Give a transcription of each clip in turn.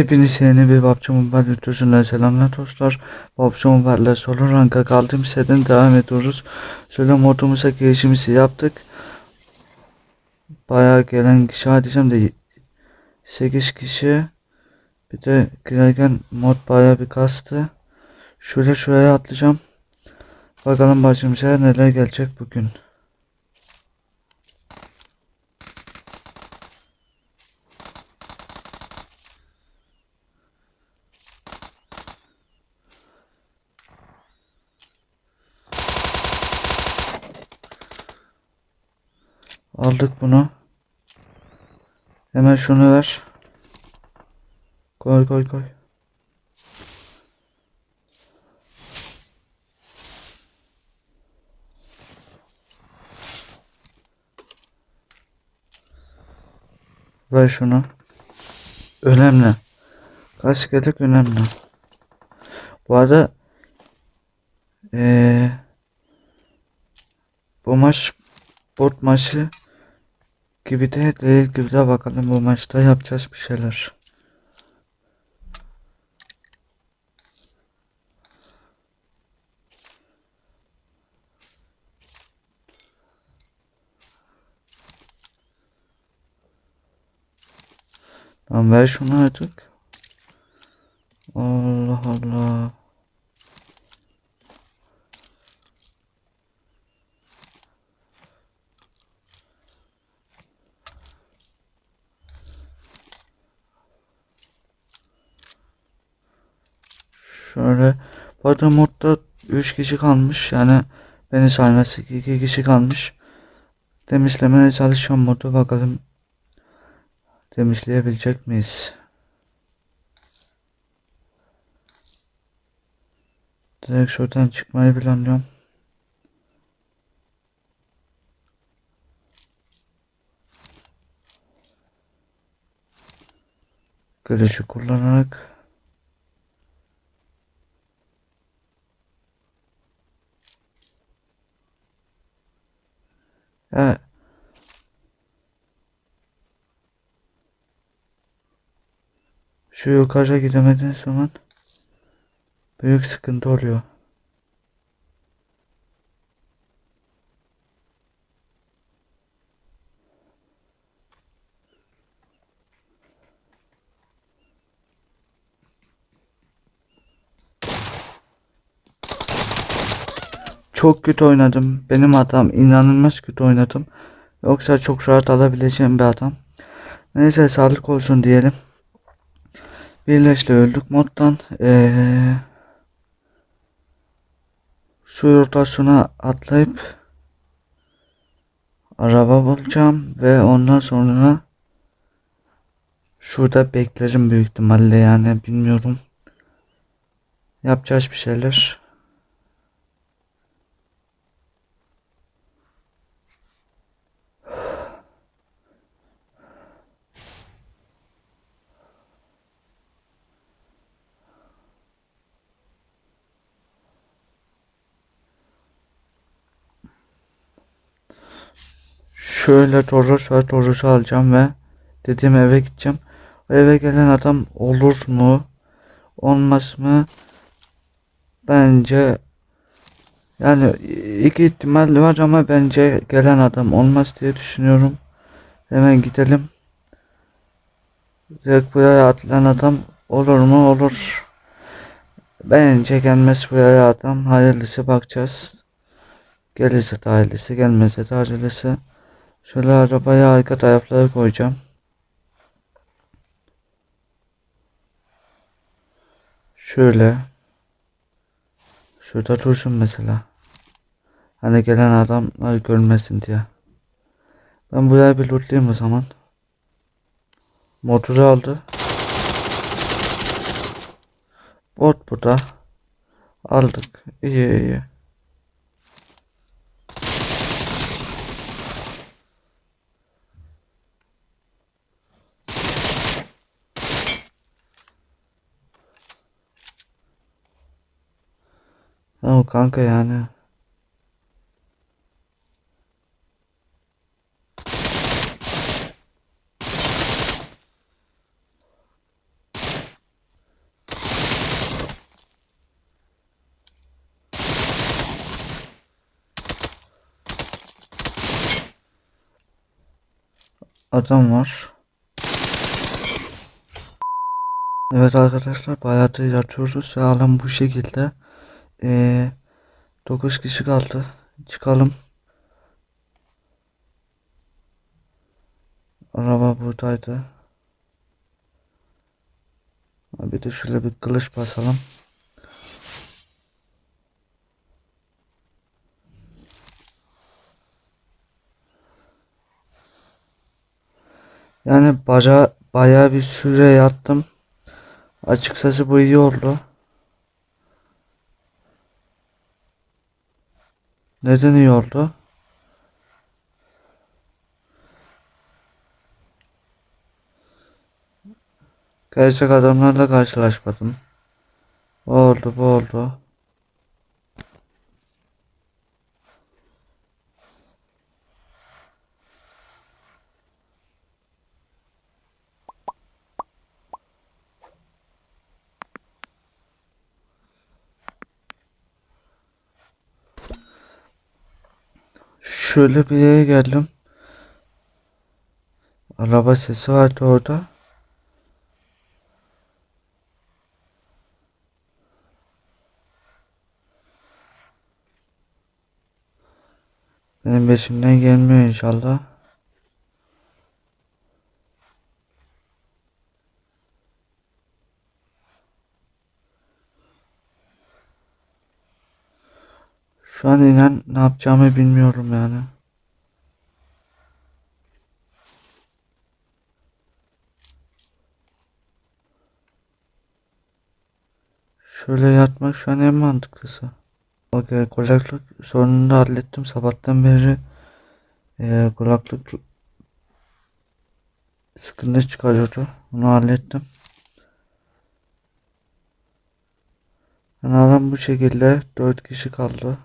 Hepiniz yeni bir PUBG Mobile videosundan selamlar dostlar. PUBG Mobile'le solo ranka kaldığım seriden devam ediyoruz. Şöyle modumuza girişimizi yaptık. Bayağı gelen kişi diyeceğim de 8 kişi. Bir de girerken mod bayağı bir kastı. Şöyle şuraya atlayacağım. Bakalım başımıza neler gelecek bugün. Aldık bunu. Hemen şunu ver. Koy koy koy. Ver şunu. Önemli. Kasketik önemli. Bu arada eee bu maç bot maçı gibi de değil gibi de bakalım bu maçta yapacağız bir şeyler. Tamam ver şunu artık. Allah Allah. Şöyle Bada modda 3 kişi kalmış yani beni saymazsak 2 kişi kalmış. Temizlemeye çalışıyorum modu bakalım temizleyebilecek miyiz? Direkt şuradan çıkmayı planlıyorum. Kılıcı kullanarak Ya şu yukarı gidemediğin zaman büyük sıkıntı oluyor. Çok kötü oynadım. Benim hatam inanılmaz kötü oynadım. Yoksa çok rahat alabileceğim bir adam. Neyse sağlık olsun diyelim. Birleşle öldük moddan. Ee, şu rotasyona atlayıp araba bulacağım ve ondan sonra şurada beklerim büyük ihtimalle yani bilmiyorum. Yapacağız bir şeyler. Şöyle Toros ve Toros'u alacağım ve dediğim eve gideceğim. O eve gelen adam olur mu? Olmaz mı? Bence yani iki ihtimal var ama bence gelen adam olmaz diye düşünüyorum. Hemen gidelim. Direkt buraya atılan adam olur mu? Olur. Bence gelmez buraya adam. Hayırlısı bakacağız. Gelirse de hayırlısı, gelmezse de hayırlısı. Şöyle arabaya arka tarafları koyacağım. Şöyle. Şurada dursun mesela. Hani gelen adamlar görmesin diye. Ben buraya bir lootlayayım o zaman. Motoru aldı. Bot burada. Aldık. İyi iyi. Tamam kanka yani. Adam var. Evet arkadaşlar bayağıdır yatıyoruz ve bu şekilde. Ee, 9 kişi kaldı. Çıkalım. Araba buradaydı. Bir de şöyle bir kılıç basalım. Yani bara bayağı bir süre yattım. Açıkçası bu iyi oldu. Neden iyi oldu? Gerçek adamlarla karşılaşmadım. O oldu bu oldu. Şöyle bir yere geldim. Araba sesi vardı orada. Benim peşimden gelmiyor inşallah. Şu an inan ne yapacağımı bilmiyorum yani. Şöyle yatmak şu an en mantıklısı. Okey kulaklık sorununu da hallettim. Sabahtan beri eee, kulaklık sıkıntı çıkarıyordu. Onu hallettim. Yani alan bu şekilde 4 kişi kaldı.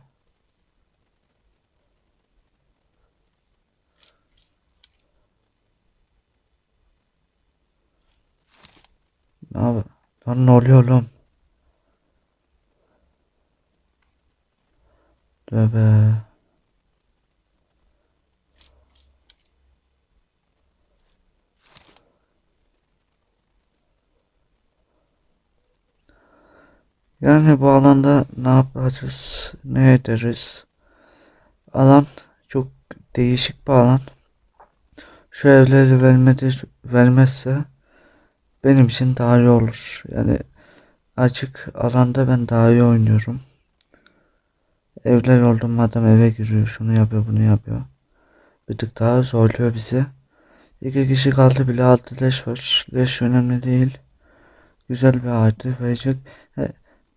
Abi? Lan ne oluyor oğlum? Tövbe. Yani bu alanda ne yapacağız? Ne ederiz? Alan çok değişik bir alan. Şu evleri vermedi, vermezse benim için daha iyi olur. Yani açık alanda ben daha iyi oynuyorum. Evler oldum adam eve giriyor, şunu yapıyor, bunu yapıyor. Bir tık daha zorluyor bizi. İki kişi kaldı bile altı leş var. Leş önemli değil. Güzel bir artı verecek. He,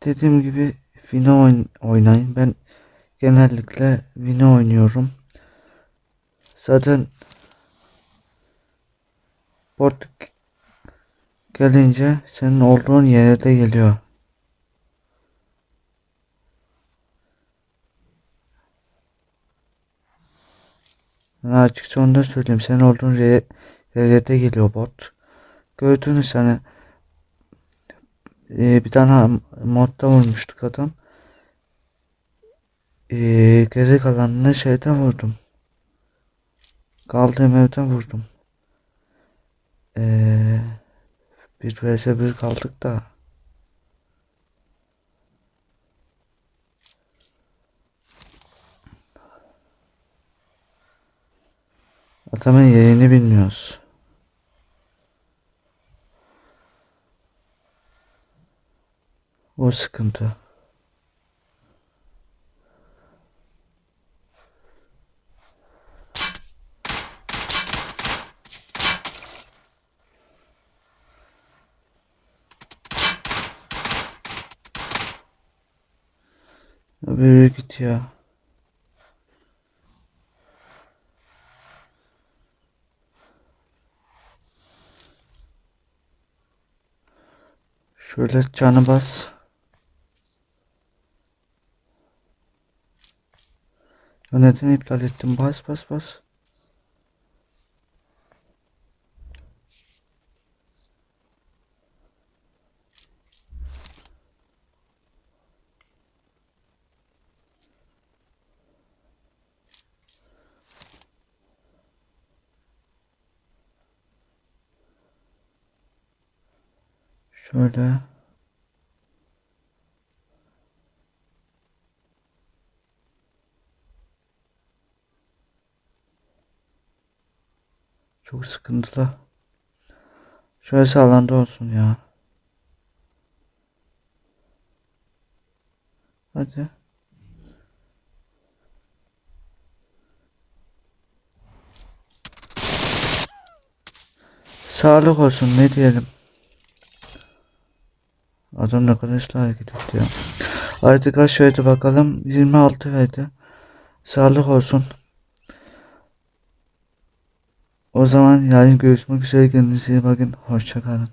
dediğim gibi Vino oyn oynayın. Ben genellikle Vino oynuyorum. Zaten bot gelince senin olduğun yere de geliyor. Ben açıkça onu da söyleyeyim. Senin olduğun yere, yere de geliyor bot. Gördünüz hani e, bir tane modda vurmuştuk adam. E, geri kalanını şeyden vurdum. Kaldığım evden vurdum. E, bir vs bir kaldık da. Adamın yerini bilmiyoruz. O sıkıntı. Ya bir yürü git ya. Şöyle canı bas. Neden iptal ettim? Bas bas bas. Şöyle. Çok sıkıntılı. Şöyle sağlamda olsun ya. Hadi. Sağlık olsun ne diyelim. Adam ne kadar hızlı hareket etti. Artık kaç verdi bakalım. 26 verdi. Sağlık olsun. O zaman yarın görüşmek üzere. Kendinize iyi bakın. Hoşçakalın.